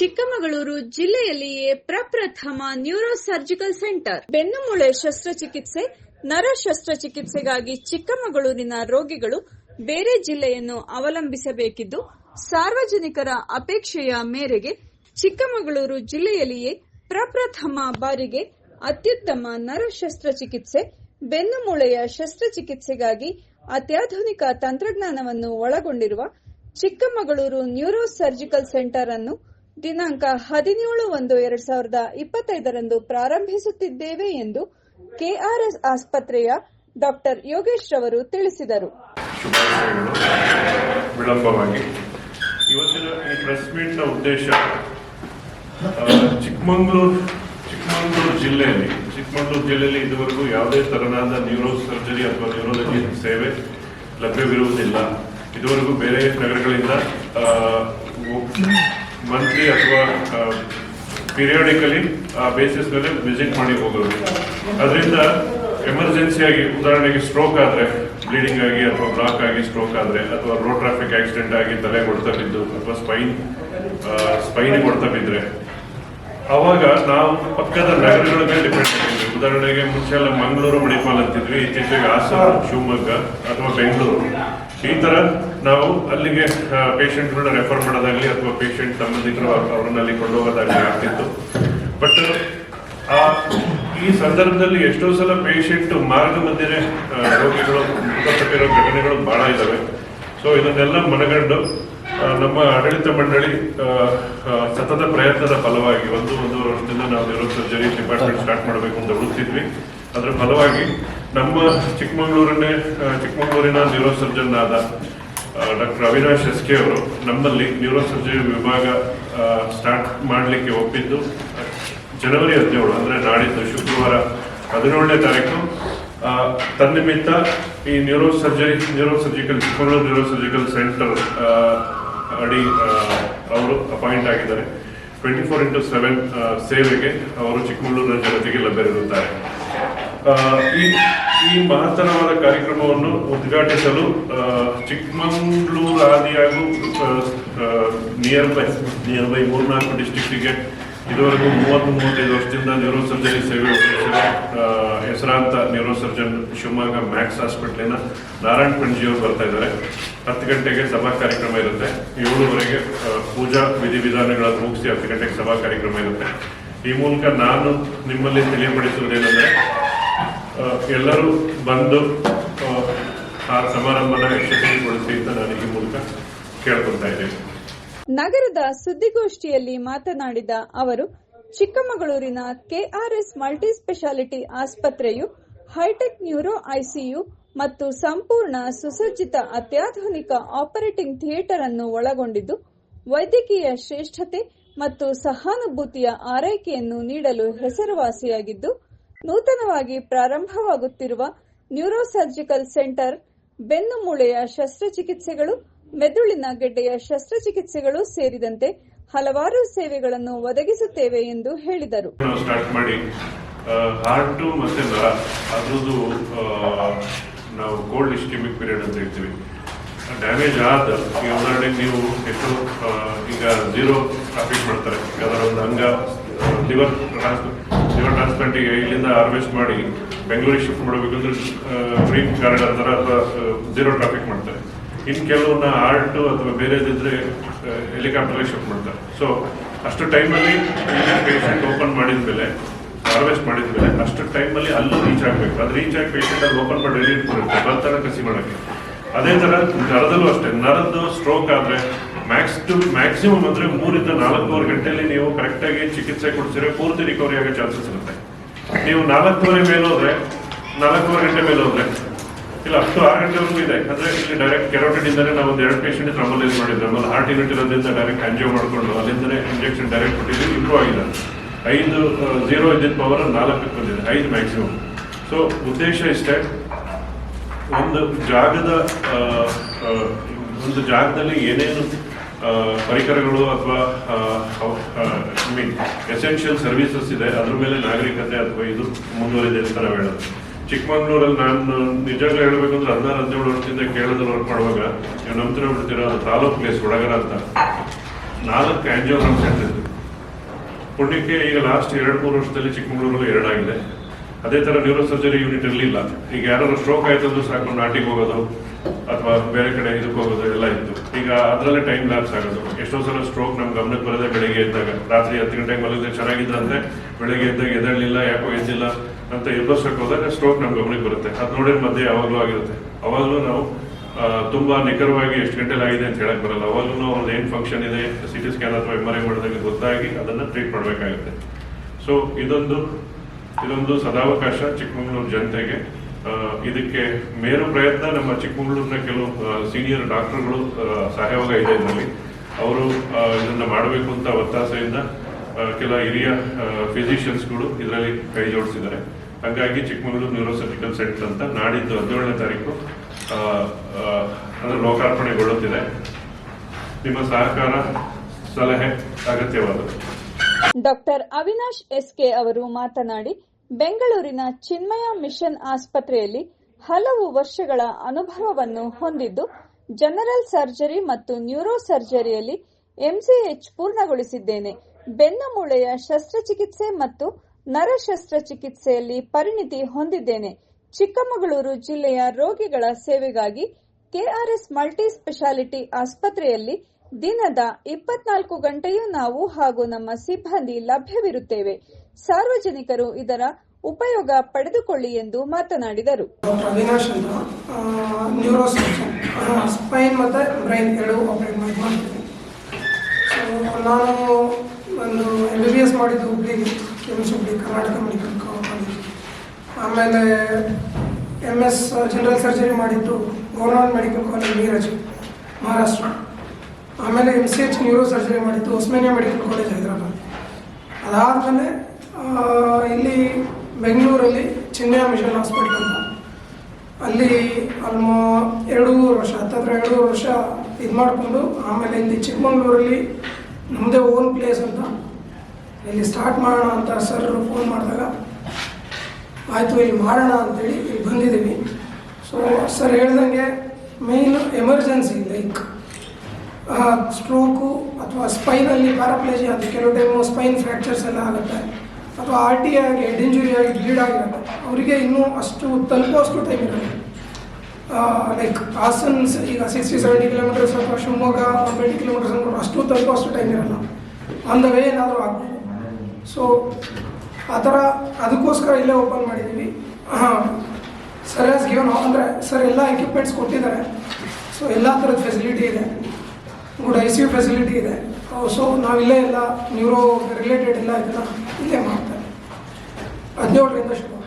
ಚಿಕ್ಕಮಗಳೂರು ಜಿಲ್ಲೆಯಲ್ಲಿಯೇ ಪ್ರಪ್ರಥಮ neuro surgical centre. ಬೆನ್ನುಮೂಳೆ ಶಸ್ತ್ರಚಿಕಿತ್ಸೆ, ನರ ಶಸ್ತ್ರಚಿಕಿತ್ಸೆಗಾಗಿ ಚಿಕ್ಕಮಗಳೂರಿನ ರೋಗಿಗಳು ಬೇರೆ ಜಿಲ್ಲೆಯನ್ನು ಅವಲಂಬಿಸಬೇಕಿದ್ದು, ಸಾರ್ವಜನಿಕರ ಅಪೇಕ್ಷೆಯ ಮೇರೆಗೆ ಚಿಕ್ಕಮಗಳೂರು ಜಿಲ್ಲೆಯಲ್ಲಿಯೇ ಪ್ರಪ್ರಥಮ ಬಾರಿಗೆ ಅತ್ಯುತ್ತಮ ನರ ಶಸ್ತ್ರಚಿಕಿತ್ಸೆ, ಬೆನ್ನುಮೂಳೆಯ ಶಸ್ತ್ರಚಿಕಿತ್ಸೆಗಾಗಿ ಅತ್ಯಾಧುನಿಕ ತಂತ್ರಜ್ಞಾನವನ್ನು ಒಳಗೊಂಡಿರುವ ಚಿಕ್ಕಮಗಳೂರು ನ್ಯೂರೋ ಸರ್ಜಿಕಲ್ ಸೆಂಟರ್ ಅನ್ನು ದಿನಾಂಕ ಹದಿನೇಳು ಒಂದು ಎರಡ್ ಸಾವಿರದ ಇಪ್ಪತ್ತೈದರಂದು ಪ್ರಾರಂಭಿಸುತ್ತಿದ್ದೇವೆ ಎಂದು ಕೆಆರ್ಎಸ್ ಆಸ್ಪತ್ರೆಯ ಡಾಕ್ಟರ್ ಯೋಗೇಶ್ ರವರು ತಿಳಿಸಿದರು. ವಿಳಂಬವಾಗಿ. ಇವತ್ತಿನ ಪ್ರೆಸ್ನ ಉದ್ದೇಶ ಚಿಕ್ಕಮಗಳೂರು ಚಿಕ್ಕಮಗಳೂರು ಜಿಲ್ಲೆಯಲ್ಲಿ ಚಿಕ್ಕಮಗಳೂರು ಜಿಲ್ಲೆಯಲ್ಲಿ ಇದುವರೆಗೂ ಯಾವುದೇ ತರನಾದ ನ್ಯೂರೋ ಸರ್ಜರಿ ಅಥವಾ ನ್ಯೂರೋಲಜಿ ಸೇವೆ ಲಭ್ಯವಿರುವುದಿಲ್ಲ. ಇದುವರೆಗೂ ಬೇರೆ ನಗರಗಳಿಂದ ಮಂತ್ಲಿ ಅಥವಾ ಪೀರಿಯಾಡಿಕಲಿ ಆ ಬೇಸಿಸ್ ಮೇಲೆ ವಿಸಿಟ್ ಮಾಡಿ ಹೋಗೋದು. ಅದರಿಂದ ಎಮರ್ಜೆನ್ಸಿ ಆಗಿ, ಉದಾಹರಣೆಗೆ ಸ್ಟ್ರೋಕ್ ಆದ್ರೆ ಬ್ಲೀಡಿಂಗ್ ಆಗಿ ಅಥವಾ ಬ್ಲಾಕ್ ಆಗಿ ಸ್ಟ್ರೋಕ್ ಆದ್ರೆ, ಅಥವಾ ರೋಡ್ ಟ್ರಾಫಿಕ್ ಆಕ್ಸಿಡೆಂಟ್ ಆಗಿ ತಲೆ ಹೊಡ್ತಾ ಬಿದ್ದು, ಅಥವಾ ಸ್ಪೈನ್ ಸ್ಪೈನ್ ಹೊಡ್ತಾ ಬಿದ್ದರೆ ಅವಾಗ ನಾವು ಪಕ್ಕದ ನಗರಗಳ ಮೇಲೆ ಡಿಪೆಂಡ್ ಆಗಿದ್ವಿ ಉದಾಹರಣೆಗೆ ಮುಂಚೆ ಎಲ್ಲ ಮಂಗಳೂರು, ಮಣಿಪಾಲ್ ಅಂತಿದ್ವಿ, ಇತ್ತೀಚೆಗೆ ಹಾಸನ, ಶಿವಮೊಗ್ಗ ಅಥವಾ ಬೆಂಗಳೂರು. ಈ ಥರ ನಾವು ಅಲ್ಲಿಗೆ ಪೇಷಂಟ್ಗಳನ್ನ ರೆಫರ್ ಮಾಡೋದಾಗ್ಲಿ ಅಥವಾ ಪೇಷಂಟ್ ಸಂಬಂಧಿಕರು ಅವ್ರನ್ನ ಅಲ್ಲಿ ಕೊಂಡೋಗೋದಾಗ್ಲಿ ಆಗ್ತಿತ್ತು. ಬಟ್ ಆ, ಈ ಸಂದರ್ಭದಲ್ಲಿ ಎಷ್ಟೋ ಸಲ ಪೇಷಂಟ್ ಮಾರ್ಗ ಮಧ್ಯೆ ರೋಗಿಗಳು ಮೃತಪಟ್ಟಿರೋ ಘಟನೆಗಳು ಬಹಳ ಇದ್ದಾವೆ ಸೊ ಇದನ್ನೆಲ್ಲ ಮನಗಂಡು ನಮ್ಮ ಆಡಳಿತ ಮಂಡಳಿ ಸತತ ಪ್ರಯತ್ನದ ಫಲವಾಗಿ ಒಂದು, ಒಂದೂವರೆ ವರ್ಷದಿಂದ ನಾವು ನ್ಯೂರೋ ಸರ್ಜರಿ ಡಿಪಾರ್ಟ್ಮೆಂಟ್ ಸ್ಟಾರ್ಟ್ ಮಾಡಬೇಕು ಅಂತ ಹುಡುಕ್ತಿದ್ವಿ. ಅದರ ಫಲವಾಗಿ ನಮ್ಮ ಚಿಕ್ಕಮಗಳೂರನ್ನೇ ಆ, ಚಿಕ್ಕಮಗಳೂರಿನ ನ್ಯೂರೋ ಸರ್ಜನ್ ಆದ ಡಾಕ್ಟರ್ ಅವಿನಾಶ್ ಎಸ್ ಕೆ ಅವರು ನಮ್ಮಲ್ಲಿ ನ್ಯೂರೋ ಸರ್ಜರಿ ವಿಭಾಗ ಸ್ಟಾರ್ಟ್ ಮಾಡಲಿಕ್ಕೆ ಒಪ್ಪಿದ್ದು. ಜನವರಿ ಹದಿನೇಳು ಅಂದರೆ ನಾಡಿದ್ದು ಶುಕ್ರವಾರ ಹದಿನೇಳನೇ ತಾರೀಕು. ತನ್ನಿಮಿತ್ತ ಈ neuro surgery neuro surgical Chikkamagaluru neuro surgical centre ಅಡಿ ಅವರು ಅಪಾಯಿಂಟ್ ಆಗಿದ್ದಾರೆ. ಟ್ವೆಂಟಿ ಫೋರ್ ಇಂಟು ಸೆವೆನ್ ಸೇವೆಗೆ ಅವರು ಚಿಕ್ಕಮಗಳೂರಿನ ಜನತೆಗೆ ಲಭ್ಯವಿರುತ್ತಾರೆ ಈ ಈ ಮಹತ್ತರವಾದ ಕಾರ್ಯಕ್ರಮವನ್ನು ಉದ್ಘಾಟಿಸಲು ಚಿಕ್ಕಮಂಗ್ಳೂರು ಆದಿಯಾಗೂ ನಿಯರ್ ಬೈ ನಿಯರ್ ಬೈ ಮೂರ್ನಾಲ್ಕು ಡಿಸ್ಟಿಕ್ಟಿಗೆ ಇದುವರೆಗೂ ಮೂವತ್ತು ಮೂವತ್ತೈದು ವರ್ಷದಿಂದ ನ್ಯೂರೋ ಸರ್ಜರಿ ಸೇವೆ ಹೆಸರಾಂತ ನ್ಯೂರೋ ಸರ್ಜನ್ ಶಿವಮೊಗ್ಗ ಮ್ಯಾಕ್ಸ್ ಹಾಸ್ಪಿಟ್ಲಿನ ನಾರಾಯಣ್ ಪಂಡ್ಜಿ ಬರ್ತಾ ಇದ್ದಾರೆ. ಹತ್ತು ಗಂಟೆಗೆ ಸಭಾ ಕಾರ್ಯಕ್ರಮ ಇರುತ್ತೆ. ಏಳುವರೆಗೆ ಪೂಜಾ ವಿಧಿವಿಧಾನಗಳನ್ನು ಮುಗಿಸಿ ಹತ್ತು ಗಂಟೆಗೆ ಸಭಾ ಕಾರ್ಯಕ್ರಮ ಇರುತ್ತೆ. ಈ ಮೂಲಕ ನಾನು ನಿಮ್ಮಲ್ಲಿ ತಿಳಿಯಪಡಿಸುವುದೇನೆಂದರೆ ಎಲ್ಲರೂ ಬಂದು ಆ, ಸಮಾರಂಭನ ಯಶಸ್ವಿಗೊಳಿಸಿ ಅಂತ ನಾನು ಈ ಮೂಲಕ ಕೇಳ್ಕೊತಾ ಇದ್ದೇನೆ. ನಗರದ ಸುದ್ದಿಗೋಷ್ಠಿಯಲ್ಲಿ ಮಾತನಾಡಿದ ಅವರು ಚಿಕ್ಕಮಗಳೂರಿನ ಕೆಆರ್ಎಸ್ ಮಲ್ಟಿ ಸ್ಪೆಷಾಲಿಟಿ ಆಸ್ಪತ್ರೆಯು ಹೈಟೆಕ್ ನ್ಯೂರೋ ಐಸಿಯು ಮತ್ತು ಸಂಪೂರ್ಣ ಸುಸಜ್ಜಿತ ಅತ್ಯಾಧುನಿಕ ಆಪರೇಟಿಂಗ್ ಥಿಯೇಟರ್ ಅನ್ನು ಒಳಗೊಂಡಿದ್ದು ವೈದ್ಯಕೀಯ ಶ್ರೇಷ್ಠತೆ ಮತ್ತು ಸಹಾನುಭೂತಿಯ ಆರೈಕೆಯನ್ನು ನೀಡಲು ಹೆಸರುವಾಸಿಯಾಗಿದ್ದು ನೂತನವಾಗಿ ಪ್ರಾರಂಭವಾಗುತ್ತಿರುವ ನ್ಯೂರೋ ಸರ್ಜಿಕಲ್ ಸೆಂಟರ್ ಬೆನ್ನು ಮೂಳೆಯ ಶಸ್ತ್ರಚಿಕಿತ್ಸೆಗಳು, ಮೆದುಳಿನ ಗೆಡ್ಡೆಯ ಶಸ್ತ್ರಚಿಕಿತ್ಸೆಗಳು ಸೇರಿದಂತೆ ಹಲವಾರು ಸೇವೆಗಳನ್ನು ಒದಗಿಸುತ್ತೇವೆ ಎಂದು ಹೇಳಿದರು. ಸ್ಟಾರ್ಟ್ ಮಾಡಿ ಹಾರ್ಟು ಮತ್ತೆ ನರ, ಅದರದ್ದು ನಾವು ಕೋಲ್ಡ್ ಇಸ್ಟಿಮಿಕ್ ಪೀರಿಯಡ್ ಅಂತ ಹೇಳ್ತೀವಿ. ಡ್ಯಾಮೇಜ್ ಆದ ಈಗ ಉದಾಹರಣೆಗೆ ನೀವು ಹೆಚ್ಚು ಈಗ ಜೀರೋ ಟ್ರಾಫಿಕ್ ಮಾಡ್ತಾರೆ. ಯಾವ್ದಾರ ಒಂದು ಅಂಗ ಲಿವರ್ ಲಿವರ್ ಟ್ರಾನ್ಸ್ಪ್ಲಾಂಟಿಗೆ ಇಲ್ಲಿಂದ ಹಾರ್ವೆಸ್ಟ್ ಮಾಡಿ ಬೆಂಗಳೂರಿಗೆ ಶಿಫ್ಟ್ ಮಾಡಬೇಕಂದ್ರೆ ಫ್ರೀ ಕಾರಿಡಾರ್ ಥರ ಅಥವಾ ಝೀರೋ ಟ್ರಾಫಿಕ್ ಮಾಡ್ತಾರೆ. ಇನ್ನು ಕೆಲವನ್ನ ಆರ್ಟು ಅಥವಾ ಬೇರೆದಿದ್ರೆ ಹೆಲಿಕಾಪ್ಟರ್ಗೆ ಶಿಫ್ಟ್ ಮಾಡ್ತಾರೆ. ಸೊ ಅಷ್ಟು ಟೈಮಲ್ಲಿ ಪೇಷಂಟ್ ಓಪನ್ ಮಾಡಿದ ಮೇಲೆ ಹಾರ್ವೆಸ್ಟ್ ಮಾಡಿದ ಮೇಲೆ ಅಷ್ಟು ಟೈಮಲ್ಲಿ ಅಲ್ಲೂ ರೀಚ್ ಆಗಬೇಕು. ಅದು ರೀಚ್ ಆಗಿ ಪೇಷಂಟ್ ಅಲ್ಲಿ ಓಪನ್ ಮಾಡಿ ರೆಡಿ ಇಟ್ಕೊಂಡಿರ್ತಾರೆ ಬರ್ತಾರೆ ಕಸಿ ಮಾಡೋಕ್ಕೆ. ಅದೇ ಥರ ನರದಲ್ಲೂ ಅಷ್ಟೇ. ನರದ್ದು ಸ್ಟ್ರೋಕ್ ಆದ್ರೆ ಮ್ಯಾಕ್ಸ್ ಟು ಮ್ಯಾಕ್ಸಿಮಮ್ ಅಂದ್ರೆ ಮೂರಿಂದ ನಾಲ್ಕೂವರೆ ಗಂಟೆಯಲ್ಲಿ ನೀವು ಕರೆಕ್ಟಾಗಿ ಚಿಕಿತ್ಸೆ ಕೊಡಿಸಿದ್ರೆ ಪೂರ್ತಿ ರಿಕವರಿ ಆಗೋ ಚಾನ್ಸಸ್ ಇರುತ್ತೆ. ನೀವು ನಾಲ್ಕೂವರೆ ಮೇಲೆ ಹೋದ್ರೆ, ನಾಲ್ಕೂವರೆ ಗಂಟೆ ಮೇಲೆ ಹೋದ್ರೆ, ಇಲ್ಲ ಅಷ್ಟು ಆರು ಗಂಟೆವರೆಗೂ ಇದೆ. ಅಂದ್ರೆ ಇಲ್ಲಿ ಡೈರೆಕ್ಟ್ ಕೆರೋಟಿಡ್ ನಾವು ಒಂದು ಎರಡು ಪೇಷಂಟ್ ನಮ್ಮಲ್ಲಿ ಮಾಡಿದ್ರು ಆಮೇಲೆ ಹಾರ್ಟ್ ಯೂನಿಟ್ ಇರೋದ್ರಿಂದ ಡೈರೆಕ್ಟ್ ಅಂಜೋ ಮಾಡಿಕೊಂಡು ಅಲ್ಲಿಂದನೇ ಇಂಜೆಕ್ಷನ್ ಡೈರೆಕ್ಟ್ ಕೊಟ್ಟಿದ್ದೀವಿ. ಇಂಪ್ರೂವ್ ಆಗಿದೆ. ಐದು ಝೀರೋ ಇದ್ದಿದ್ದ ಪವರ್ ನಾಲ್ಕು ಬಂದಿದೆ. ಐದು ಮ್ಯಾಕ್ಸಿಮಮ್ ಸೊ ಉದ್ದೇಶ ಇಷ್ಟೇ. ಒಂದು ಜಾಗದ ಒಂದು ಜಾಗದಲ್ಲಿ ಏನೇನು ಪರಿಕರಗಳು ಅಥವಾ ಐ ಮೀನ್ ಎಸೆನ್ಷಿಯಲ್ ಸರ್ವಿಸಸ್ ಇದೆ. ಅದ್ರ ಮೇಲೆ ನಾಗರಿಕತೆ ಅಥವಾ ಇದು ಮುಂದುವರಿದೆ ಅಂತ ನಾವು ಹೇಳೋದು. ಚಿಕ್ಕಮಂಗ್ಳೂರಲ್ಲಿ ನಾನು, ನಿಜವಾಗ್ಲೂ ಹೇಳ್ಬೇಕಂದ್ರೆ ಹದಿನಾರು, ಹದಿನೇಳು ವರ್ಷದಿಂದ ಕೇರಳದಲ್ಲಿ ವರ್ಕ್ ಮಾಡುವಾಗ ನೀವು ನಂತರ ಬಿಡ್ತೀರಾ? ಅದು ತಾಲೂಕ್ ಪ್ಲೇಸ್ ಒಳಗರ ಅಂತ. ನಾಲ್ಕು ಆಂಜಿಯೋಗ್ರಾಮ್ ಸೆಂಟರ್ ಪುಣ್ಯಕ್ಕೆ ಈಗ ಲಾಸ್ಟ್ ಎರಡು, ಮೂರು ವರ್ಷದಲ್ಲಿ ಚಿಕ್ಕಮಗಳೂರಲ್ಲಿ ಎರಡಾಗಿದೆ. ಅದೇ ತರ ನ್ಯೂರೋ ಸರ್ಜರಿ ಯೂನಿಟ್ ಇರಲಿಲ್ಲ. ಈಗ ಯಾರು ಸ್ಟ್ರೋಕ್ ಆಯ್ತಂದ್ರೂ ಸಾಕು, ನಾಟಿಗೆ ಹೋಗೋದು, ಅಥವಾ ಬೇರೆ ಕಡೆ ಇದಕ್ಕೆ ಹೋಗೋದು ಎಲ್ಲ ಇತ್ತು. ಈಗ ಅದರಲ್ಲೇ ಟೈಮ್ ಲ್ಯಾಪ್ಸ್ ಆಗೋದು. ಎಷ್ಟೋ ಸಲ ಸ್ಟ್ರೋಕ್ ನಮ್ಮ ಗಮನಕ್ಕೆ ಬರದೆ ಬೆಳಿಗ್ಗೆ ಎದ್ದಾಗ. ರಾತ್ರಿ ಹತ್ತು ಗಂಟೆಗೆ ಚೆನ್ನಾಗಿದ್ದ ಅಂದ್ರೆ ಬೆಳಿಗ್ಗೆ ಎದ್ದಾಗ ಎದ್ದೇಳಲಿಲ್ಲ, ಯಾಕೋ ಎದ್ದಿಲ್ಲ ಅಂತ ಎಬ್ಬರ್ಸಕ್ಕೆ ಹೋದಾಗ ಸ್ಟ್ರೋಕ್ ನಮ್ಮ ಗಮನಕ್ಕೆ ಬರುತ್ತೆ. ಅದು ನೋಡಿದ ಮಧ್ಯೆ ಯಾವಾಗಲೂ ಆಗಿರುತ್ತೆ. ಅವಾಗಲೂ ನಾವು ತುಂಬಾ ನಿಖರವಾಗಿ ಎಷ್ಟು ಗಂಟೆಲಿ ಆಗಿದೆ ಅಂತ ಹೇಳಕ್ ಬರಲ್ಲ. ಅವಾಗಲೂ ಅವ್ರದ್ದು ಏನ್ ಫಂಕ್ಷನ್ ಇದೆ ಸಿಟಿ ಸ್ಕ್ಯಾನ್ ಅಥವಾ ಎಂ ಆರ್ ಐ ಮಾಡಿದಾಗ ಗೊತ್ತಾಗಿ ಅದನ್ನ ಟ್ರೀಟ್ ಮಾಡಬೇಕಾಗುತ್ತೆ. ಸೊ ಇದೊಂದು ಇದೊಂದು ಸದಾವಕಾಶ ಚಿಕ್ಕಮಗಳೂರು ಜನತೆಗೆ. ಇದಕ್ಕೆ ಮೇರು ಪ್ರಯತ್ನ ನಮ್ಮ ಚಿಕ್ಕಮಗಳೂರಿನ ಕೆಲವು ಸೀನಿಯರ್ ಡಾಕ್ಟರ್ಗಳು ಸಹಯೋಗ ಇದೆ ಇದರಲ್ಲಿ. ಅವರು ಇದನ್ನ ಮಾಡಬೇಕು ಅಂತ ಒತ್ತಾಸೆಯಿಂದ ಕೆಲ ಹಿರಿಯ ಫಿಸಿಷಿಯನ್ಸ್ಗಳು ಇದರಲ್ಲಿ ಕೈ ಜೋಡಿಸಿದ್ದಾರೆ. ಹಾಗಾಗಿ ಚಿಕ್ಕಮಗಳೂರು ನ್ಯೂರೋಸರ್ಜಿಕಲ್ ಸೆಂಟರ್ ಅಂತ ನಾಡಿದ್ದು ಹದಿನೇಳನೇ ತಾರೀಕು ಆ, ಲೋಕಾರ್ಪಣೆಗೊಳ್ಳುತ್ತಿದೆ. ನಿಮ್ಮ ಸಹಕಾರ ಸಲಹೆ ಅಗತ್ಯವಾದ ಡಾಕ್ಟರ್ ಅವಿನಾಶ್ ಎಸ್ಕೆ ಅವರು ಮಾತನಾಡಿ ಬೆಂಗಳೂರಿನ ಚಿನ್ಮಯ ಮಿಷನ್ ಆಸ್ಪತ್ರೆಯಲ್ಲಿ ಹಲವು ವರ್ಷಗಳ ಅನುಭವವನ್ನು ಹೊಂದಿದ್ದು, ಜನರಲ್ ಸರ್ಜರಿ ಮತ್ತು ನ್ಯೂರೋ ಸರ್ಜರಿಯಲ್ಲಿ ಎಂಸಿಎಚ್ ಪೂರ್ಣಗೊಳಿಸಿದ್ದೇನೆ. ಬೆನ್ನ ಮೂಳೆಯ ಶಸ್ತ್ರಚಿಕಿತ್ಸೆ ಮತ್ತು ನರ ಶಸ್ತ್ರಚಿಕಿತ್ಸೆಯಲ್ಲಿ ಪರಿಣಿತಿ ಹೊಂದಿದ್ದೇನೆ. ಚಿಕ್ಕಮಗಳೂರು ಜಿಲ್ಲೆಯ ರೋಗಿಗಳ ಸೇವೆಗಾಗಿ ಕೆಆರ್ಎಸ್ ಮಲ್ಟಿ ಸ್ಪೆಷಾಲಿಟಿ ಆಸ್ಪತ್ರೆಯಲ್ಲಿ ದಿನದ ಇಪ್ಪತ್ನಾಲ್ಕು ಗಂಟೆಯೂ ನಾವು ಹಾಗೂ ನಮ್ಮ ಸಿಬ್ಬಂದಿ ಲಭ್ಯವಿರುತ್ತೇವೆ. ಸಾರ್ವಜನಿಕರು ಇದರ ಉಪಯೋಗ ಪಡೆದುಕೊಳ್ಳಿ ಎಂದು ಮಾತನಾಡಿದರು. ಅವಿನಾಶ್ ಅಂತ ಸ್ಪೈನ್ ಮತ್ತು ಬ್ರೈನ್ ಎರಡು ಆಪರೇಟ್ ಮಾಡಿ ಮಾಡ್ತೀನಿ ನಾನು ಒಂದು ಎಂ ಬಿ ಬಿ ಎಸ್ ಮಾಡಿದ್ದು ಹುಬ್ಳಿಗೆ KIMS Hubli, Karnataka medical college ಆಮೇಲೆ ಎಂ ಎಸ್ ಜನರಲ್ ಸರ್ಜರಿ ಮಾಡಿದ್ದು government medical college Miraj Maharashtra. ಆಮೇಲೆ M C H neuro surgery ಮಾಡಿದ್ದು ಒಸ್ಮೇನಿಯಾ ಮೆಡಿಕಲ್ ಕಾಲೇಜ್ ಹೈದರಾಬಾದ್. ಅದಾದಮೇಲೆ ಇಲ್ಲಿ ಬೆಂಗಳೂರಲ್ಲಿ ಚಿನ್ನಯ ಮಿಷನ್ ಹಾಸ್ಪಿಟಲ್ ಅಂತ. ಅಲ್ಲಿ ಆಲ್ಮೋ ಎರಡೂವರೆ ವರ್ಷ, ಹತ್ತತ್ರ ಎರಡೂವರೆ ವರ್ಷ ಇದು ಮಾಡಿಕೊಂಡು ಆಮೇಲೆ ಇಲ್ಲಿ ಚಿಕ್ಕಮಂಗ್ಳೂರಲ್ಲಿ ನಮ್ಮದೇ ಓನ್ ಪ್ಲೇಸ್ ಅಂತ. ಇಲ್ಲಿ ಸ್ಟಾರ್ಟ್ ಮಾಡೋಣ ಅಂತ ಸರ್ ಫೋನ್ ಮಾಡಿದಾಗ ಆಯಿತು ಇಲ್ಲಿ ಮಾಡೋಣ ಅಂತೇಳಿ ಇಲ್ಲಿ ಬಂದಿದ್ದೀವಿ. ಸೊ ಸರ್ ಹೇಳ್ದಂಗೆ ಮೇಯ್ನ್ ಎಮರ್ಜೆನ್ಸಿ ಲೈಕ್ ಸ್ಟ್ರೋಕು ಅಥವಾ ಸ್ಪೈನಲ್ಲಿ ಪ್ಯಾರಾಪ್ಲೇಜಿ ಅದು ಕೆಲವು ಟೈಮು ಸ್ಪೈನ್ ಫ್ರ್ಯಾಕ್ಚರ್ಸ್ ಎಲ್ಲ ಆಗುತ್ತೆ. ಅಥವಾ ಆರ್ ಟಿ ಆಗಿ ಹೆಡ್ ಇಂಜುರಿ ಆಗಿ ಬ್ಲೀಡ್ ಆಗಿರುತ್ತೆ. ಅವರಿಗೆ ಇನ್ನೂ ಅಷ್ಟು ತಲುಪೋಷ್ಟು ಟೈಮ್ ಇರುತ್ತೆ ಲೈಕ್ ಹಾಸನ್ ಈಗ ಸಿಕ್ಸ್ಟಿ ಸೆವೆಂಟಿ ಕಿಲೋಮೀಟರ್ಸ್ ಅಥವಾ ಶಿವಮೊಗ್ಗ ಟ್ವೆಂಟಿ ಕಿಲೋಮೀಟರ್ಸ್ ಅಂದ್ರೆ ಅಷ್ಟು ತಲುಪೋಷ್ಟು ಟೈಮ್ ಇರಲ್ಲ. ಆನ್ ವೇ ಏನಾದರೂ ಆಗ್ಬೋದು. ಸೊ ಆ ಥರ ಅದಕ್ಕೋಸ್ಕರ ಇಲ್ಲೇ ಓಪನ್ ಮಾಡಿದ್ದೀವಿ. ಸರಿಯಾಗಿ ಗಿವನ್ ಅಂದರೆ ಸರ್ ಎಲ್ಲ ಎಕ್ವಿಪ್ಮೆಂಟ್ಸ್ ಕೊಟ್ಟಿದ್ದಾರೆ. ಸೊ ಎಲ್ಲ ಥರದ ಫೆಸಿಲಿಟಿ ಇದೆ. Good I C U facility ಇದೆ. ಸೊ ನಾವಿಲ್ಲೇ ಎಲ್ಲ ನ್ಯೂರೋ ರಿಲೇಟೆಡ್ ಎಲ್ಲ ಇದೆಲ್ಲ ಇಲ್ಲೇ ಮಾಡ್ತಾರೆ ಹದಿನೇಳರಿಂದ ಶುರು